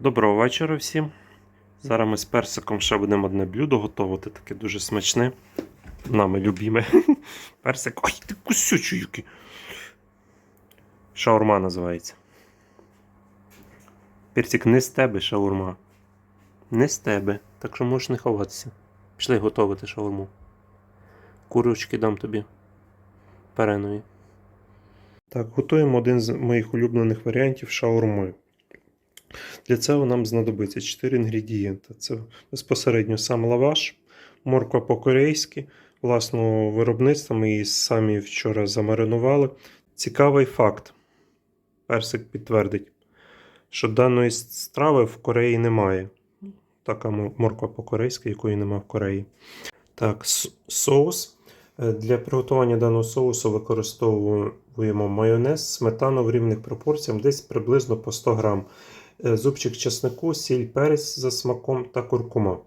Доброго вечора всім. Зараз ми з персиком ще будемо одне блюдо готувати, таке дуже смачне. Нами любіме. Персик. Ой, ти кусючий. Шаурма називається. Персик не з тебе шаурма. Не з тебе. Так що можеш не ховатися. Пішли готувати шаурму. Курочки дам тобі. Перенові. Так, готуємо один з моїх улюблених варіантів шаурми. Для цього нам знадобиться 4 інгредієнти. Це безпосередньо сам лаваш, морква по-корейськи, власного виробництва. Ми її самі вчора замаринували. Цікавий факт. Персик підтвердить, що даної страви в Кореї немає. Така морква по-корейськи, якої немає в Кореї. Так, соус. Е, Для приготування даного соусу використовуємо майонез, сметану в рівних пропорціях, десь приблизно по 100 грам. Е, Зубчик чеснику, сіль, перець за смаком та куркума.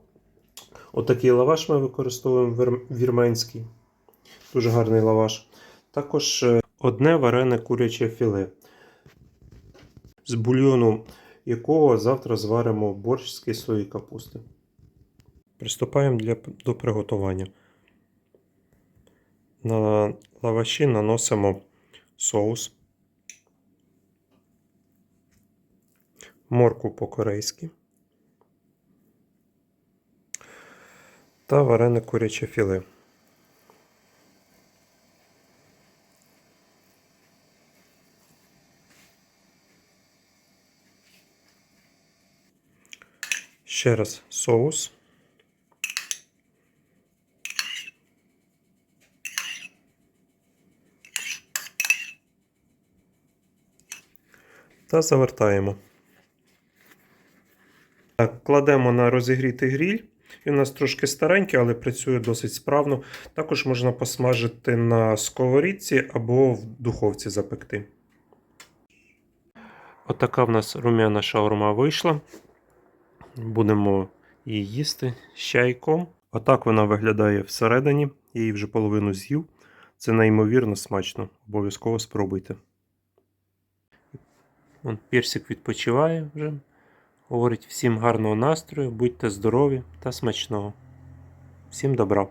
Отакий лаваш ми використовуємо вір- вірменський. Дуже гарний лаваш. Також е, одне варене куряче філе, з бульйону якого завтра зваримо борщ з кислої капусти. Приступаємо для, до приготування. На лаваші наносимо соус. Моркву по-корейськи та варене куряче філе. Ще раз соус. Та завертаємо. Кладемо на розігрітий гріль. Він у нас трошки старенький, але працює досить справно. Також можна посмажити на сковорідці або в духовці запекти. Отака в нас рум'яна шаурма вийшла. Будемо її їсти з чайком. Отак вона виглядає всередині. Я її вже половину з'їв. Це неймовірно смачно. Обов'язково спробуйте. Вон, Персик відпочиває вже. Говорить всім гарного настрою, будьте здорові та смачного. Всім добра!